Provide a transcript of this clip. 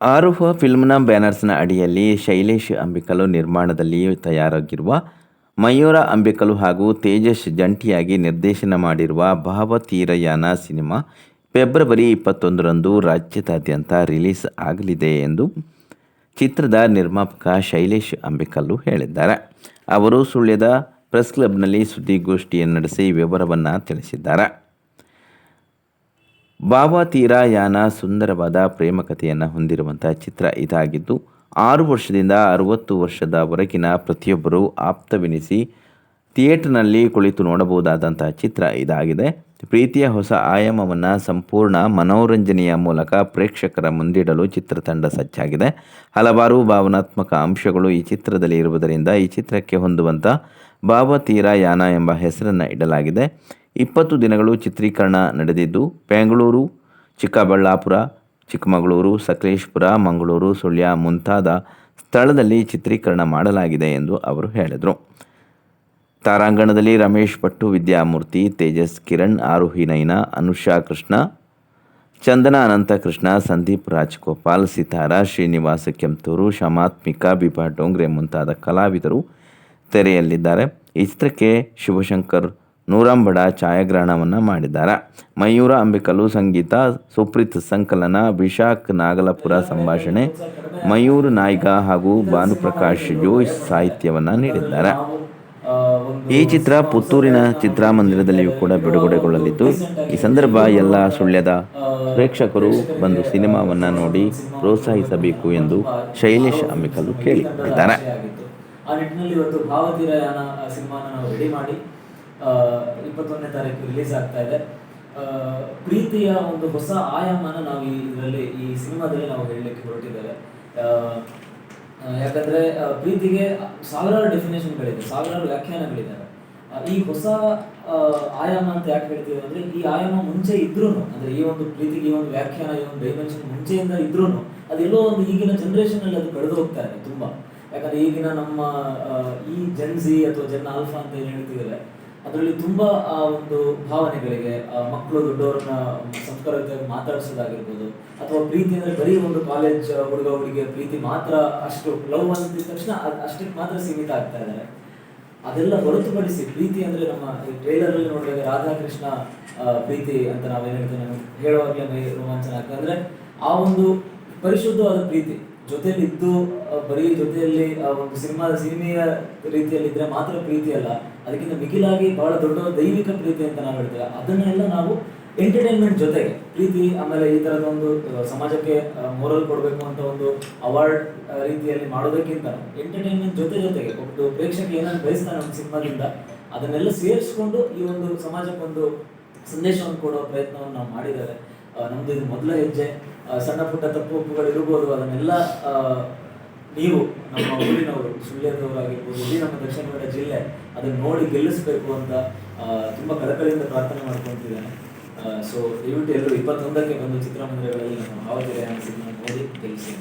ಆರುಹ ಫಿಲ್ಮ್ನ ಬ್ಯಾನರ್ಸ್ನ ಅಡಿಯಲ್ಲಿ ಶೈಲೇಶ್ ಅಂಬಿಕಲು ನಿರ್ಮಾಣದಲ್ಲಿ ತಯಾರಾಗಿರುವ ಮಯೂರ ಅಂಬಿಕಲು ಹಾಗೂ ತೇಜಸ್ ಜಂಟಿಯಾಗಿ ನಿರ್ದೇಶನ ಮಾಡಿರುವ ಭಾವತೀರಯಾನ ಸಿನಿಮಾ ಫೆಬ್ರವರಿ ಇಪ್ಪತ್ತೊಂದರಂದು ರಾಜ್ಯದಾದ್ಯಂತ ರಿಲೀಸ್ ಆಗಲಿದೆ ಎಂದು ಚಿತ್ರದ ನಿರ್ಮಾಪಕ ಶೈಲೇಶ್ ಅಂಬಿಕಲ್ಲು ಹೇಳಿದ್ದಾರೆ. ಅವರು ಸುಳ್ಯದ ಪ್ರೆಸ್ ಕ್ಲಬ್ನಲ್ಲಿ ಸುದ್ದಿಗೋಷ್ಠಿಯನ್ನು ನಡೆಸಿ ವಿವರವನ್ನು ತಿಳಿಸಿದ್ದಾರೆ. ಭಾವತೀರಯಾನ ಸುಂದರವಾದ ಪ್ರೇಮ ಕಥೆಯನ್ನು ಹೊಂದಿರುವಂಥ ಚಿತ್ರ ಇದಾಗಿದ್ದು, ಆರು ವರ್ಷದಿಂದ ಅರುವತ್ತು ವರ್ಷದವರೆಗಿನ ಪ್ರತಿಯೊಬ್ಬರೂ ಆಪ್ತವೆನಿಸಿ ಥಿಯೇಟರ್ನಲ್ಲಿ ಕುಳಿತು ನೋಡಬಹುದಾದಂಥ ಚಿತ್ರ ಇದಾಗಿದೆ. ಪ್ರೀತಿಯ ಹೊಸ ಆಯಾಮವನ್ನು ಸಂಪೂರ್ಣ ಮನೋರಂಜನೆಯ ಮೂಲಕ ಪ್ರೇಕ್ಷಕರ ಮುಂದಿಡಲು ಚಿತ್ರತಂಡ ಸಜ್ಜಾಗಿದೆ. ಹಲವಾರು ಭಾವನಾತ್ಮಕ ಅಂಶಗಳು ಈ ಚಿತ್ರದಲ್ಲಿ ಇರುವುದರಿಂದ ಈ ಚಿತ್ರಕ್ಕೆ ಹೊಂದುವಂಥ ಭಾವತೀರಯಾನ ಎಂಬ ಹೆಸರನ್ನು ಇಡಲಾಗಿದೆ. ಇಪ್ಪತ್ತು ದಿನಗಳು ಚಿತ್ರೀಕರಣ ನಡೆದಿದ್ದು, ಬೆಂಗಳೂರು, ಚಿಕ್ಕಬಳ್ಳಾಪುರ, ಚಿಕ್ಕಮಗಳೂರು, ಸಕಲೇಶ್ಪುರ, ಮಂಗಳೂರು, ಸುಳ್ಯ ಮುಂತಾದ ಸ್ಥಳದಲ್ಲಿ ಚಿತ್ರೀಕರಣ ಮಾಡಲಾಗಿದೆ ಎಂದು ಅವರು ಹೇಳಿದರು. ತಾರಾಂಗಣದಲ್ಲಿ ರಮೇಶ್ ಪಟ್ಟು, ವಿದ್ಯಾಮೂರ್ತಿ, ತೇಜಸ್ ಕಿರಣ್ ಆರೋಹಿ ನೈನಾ ಅನುಷಾ ಕೃಷ್ಣ, ಚಂದನ ಅನಂತಕೃಷ್ಣ ಸಂದೀಪ್ ರಾಜ್ಗೋಪಾಲ್, ಸಿತಾರ, ಶ್ರೀನಿವಾಸ ಕೆಂತೂರು ಶಮಾತ್ಮಿಕಾ, ಬಿಭಾ ಡೋಂಗ್ರೆ ಮುಂತಾದ ಕಲಾವಿದರು ತೆರೆಯಲ್ಲಿದ್ದಾರೆ. ಈ ಚಿತ್ರಕ್ಕೆ ಶಿವಶಂಕರ್ ನೂರಂಬಡ ಛಾಯಾಗ್ರಹಣವನ್ನು ಮಾಡಿದ್ದಾರೆ. ಮಯೂರ, ಅಂಬಿಕಲು, ಸಂಗೀತ, ಸುಪ್ರೀತ್ ಸಂಕಲನ ವಿಶಾಖ್ ನಾಗಲಪುರ ಸಂಭಾಷಣೆ, ಮಯೂರ್ ನಾಯ್ಕ ಹಾಗೂ ಭಾನುಪ್ರಕಾಶ್ ಜೋಯ್ಸ್ ಸಾಹಿತ್ಯವನ್ನು ನೀಡಿದ್ದಾರೆ. ಈ ಚಿತ್ರ ಪುತ್ತೂರಿನ ಚಿತ್ರಮಂದಿರದಲ್ಲಿಯೂ ಕೂಡ ಬಿಡುಗಡೆಗೊಳ್ಳಲಿದ್ದು, ಈ ಸಂದರ್ಭ ಎಲ್ಲ ಸುಳ್ಯದ ಪ್ರೇಕ್ಷಕರು ಬಂದು ಸಿನಿಮಾವನ್ನು ನೋಡಿ ಪ್ರೋತ್ಸಾಹಿಸಬೇಕು ಎಂದು ಶೈಲೇಶ್ ಅಂಬಿಕಲು ಕೇಳಿದ್ದಾರೆ ಆ ನಿಟ್ಟಿನಲ್ಲಿ ಇವತ್ತು ಸಿನಿಮಾನ ನಾವು ರೆಡಿ ಮಾಡಿ ಇಪ್ಪತ್ತೊಂದನೇ ತಾರೀಕು ರಿಲೀಸ್ ಆಗ್ತಾ ಇದೆ. ಪ್ರೀತಿಯ ಒಂದು ಹೊಸ ಆಯಾಮನ ನಾವು ಈ ಇದರಲ್ಲಿ, ಈ ಸಿನಿಮಾದಲ್ಲಿ ನಾವು ಹೇಳಲಿಕ್ಕೆ ಹೊರಟಿದ್ದೇವೆ. ಯಾಕಂದ್ರೆ ಪ್ರೀತಿಗೆ ಸಾವಿರಾರು ಡೆಫಿನೇಷನ್ಗಳಿದೆ ಸಾವಿರಾರು ವ್ಯಾಖ್ಯಾನಗಳಿದ್ದಾವೆ. ಈ ಹೊಸ ಆಯಾಮ ಅಂತ ಯಾಕೆ ಹೇಳ್ತೀವಿ ಅಂದ್ರೆ, ಈ ಆಯಾಮ ಮುಂಚೆ ಇದ್ರೂ ಅಂದ್ರೆ ಈ ಒಂದು ಪ್ರೀತಿಗೆ ಈ ಒಂದು ವ್ಯಾಖ್ಯಾನ, ಈ ಒಂದು ಡೈಮೆನ್ಷನ್ ಮುಂಚೆಯಿಂದ ಇದ್ರೂ ಅದೆಲ್ಲೋ ಒಂದು ಈಗಿನ ಜನರೇಷನ್ ಅಲ್ಲಿ ಅದು ಕಳೆದು ಹೋಗ್ತಾ ಇದೆ ತುಂಬಾ. ಯಾಕಂದ್ರೆ ಈಗಿನ ನಮ್ಮ ಈ ಜೆನ್ ಜಿ ಅಥವಾ ಜೆನ್ ಆಲ್ಫಾ ಅಂತ ಏನು ಹೇಳ್ತಿದ್ದಾರೆ ಅದರಲ್ಲಿ ತುಂಬಾ, ಆ, ಒಂದು ಭಾವನೆಗಳಿಗೆ ಮಕ್ಕಳು ದೊಡ್ಡವರನ್ನ ಸಂಸ್ಕಾರ ಮಾತಾಡಿಸೋದಾಗಿರ್ಬೋದು, ಅಥವಾ ಪ್ರೀತಿ ಅಂದ್ರೆ ಬರೀ ಒಂದು ಕಾಲೇಜ್ ಹುಡುಗ ಹುಡುಗಿಯ ಪ್ರೀತಿ ಮಾತ್ರ ಅಷ್ಟು ಲವ್ ಅಂದಿದ ತಕ್ಷಣ ಅಷ್ಟಕ್ಕೆ ಮಾತ್ರ ಸೀಮಿತ ಆಗ್ತಾ ಇದ್ದಾರೆ. ಅದೆಲ್ಲ ಹೊರತುಪಡಿಸಿ ಪ್ರೀತಿ ಅಂದ್ರೆ ನಮ್ಮ ಟ್ರೈಲರ್ ಅಲ್ಲಿ ನೋಡಿದಾಗ ರಾಧಾಕೃಷ್ಣ ಪ್ರೀತಿ ಅಂತ ನಾವೇನ್ ಹೇಳ್ತೇವೆ ಹೇಳುವಾಗಲೇ ರೋಮಾಂಚನ ಆಗ್ತದೆ ಅಂದ್ರೆ ಆ ಒಂದು ಪರಿಶುದ್ಧವಾದ ಪ್ರೀತಿ. ಜೊತೆಲಿ ಇದ್ದು ಬರೀ ಜೊತೆಯಲ್ಲಿ ಒಂದು ಸಿನಿಮಾ, ಸಿನಿಮೆಯ ರೀತಿಯಲ್ಲಿ ಇದ್ರೆ ಮಾತ್ರ ಪ್ರೀತಿ ಅಲ್ಲ. ಅದಕ್ಕಿಂತ ಮಿಗಿಲಾಗಿ ಬಹಳ ದೊಡ್ಡ ದೈವಿಕ ಪ್ರೀತಿ ಅಂತ ನಾವು ಹೇಳ್ತೇವೆ. ಅದನ್ನೆಲ್ಲ ನಾವು ಎಂಟರ್ಟೈನ್ಮೆಂಟ್ ಜೊತೆಗೆ, ಪ್ರೀತಿ, ಆಮೇಲೆ ಈ ತರದ ಒಂದು ಸಮಾಜಕ್ಕೆ ಮೋರಲ್ ಕೊಡಬೇಕು ಅಂತ ಒಂದು ಅವಾರ್ಡ್ ರೀತಿಯಲ್ಲಿ ಮಾಡೋದಕ್ಕಿಂತ ಎಂಟರ್ಟೈನ್ಮೆಂಟ್ ಜೊತೆ ಜೊತೆಗೆ ಒಂದು ಪ್ರೇಕ್ಷಕ ಏನನ್ನು ಬಯಸ್ತಾನೆ ನಮ್ಮ ಸಿನಿಮಾದಿಂದ, ಅದನ್ನೆಲ್ಲ ಸೇರಿಸ್ಕೊಂಡು ಈ ಒಂದು ಸಮಾಜಕ್ಕೊಂದು ಸಂದೇಶವನ್ನು ಕೊಡೋ ಪ್ರಯತ್ನವನ್ನು ನಾವು ಮಾಡಿದ್ದಾರೆ. ನಮ್ದು ಇದು ಮೊದಲ ಹೆಜ್ಜೆ. ಸಣ್ಣ ಪುಟ್ಟ ತಪ್ಪು ಒಪ್ಪುಗಳು ಇರಬಹುದು ಅದನ್ನೆಲ್ಲ ನೀವು ನಮ್ಮ ಊರಿನವರು, ಸುಳ್ಯದವರಾಗಿರ್ಬೋದು ಇಡೀ ನಮ್ಮ ದಕ್ಷಿಣ ಕನ್ನಡ ಜಿಲ್ಲೆ ಅದನ್ನು ನೋಡಿ ಗೆಲ್ಲಿಸಬೇಕು ಅಂತ ತುಂಬ ಕಳಕಳಿಯಿಂದ ಪ್ರಾರ್ಥನೆ ಮಾಡ್ಕೊತಿದ್ದೇನೆ. ಸೊ ದಯವಿಟ್ಟು ಎಲ್ಲರೂ ಇಪ್ಪತ್ತೊಂದಕ್ಕೆ ಬಂದು ಚಿತ್ರಮಂದಿರಗಳಲ್ಲಿ ನಮ್ಮ ಭಾವತಿರೆಯ ಸಿನಿಮಾ ನೋಡಿ ಗೆಲ್ಲಿಸಿ